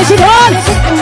বেশি ধন।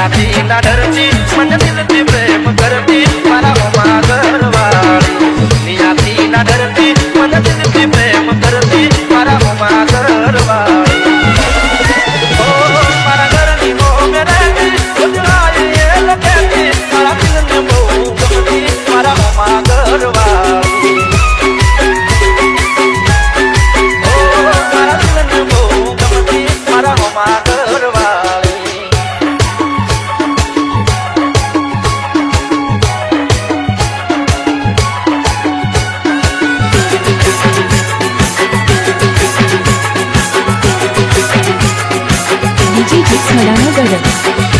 ત્યાંથી ના ડરતી મને પ્રેમ કરતી, મારા ઓમાં ઘરવાળી. દુનિયાથી ના ડરતી પ્રેમ કરતી, મારા ઓમાં મારા ઘરની બહુ મેરાતી जी जी स्मरण गड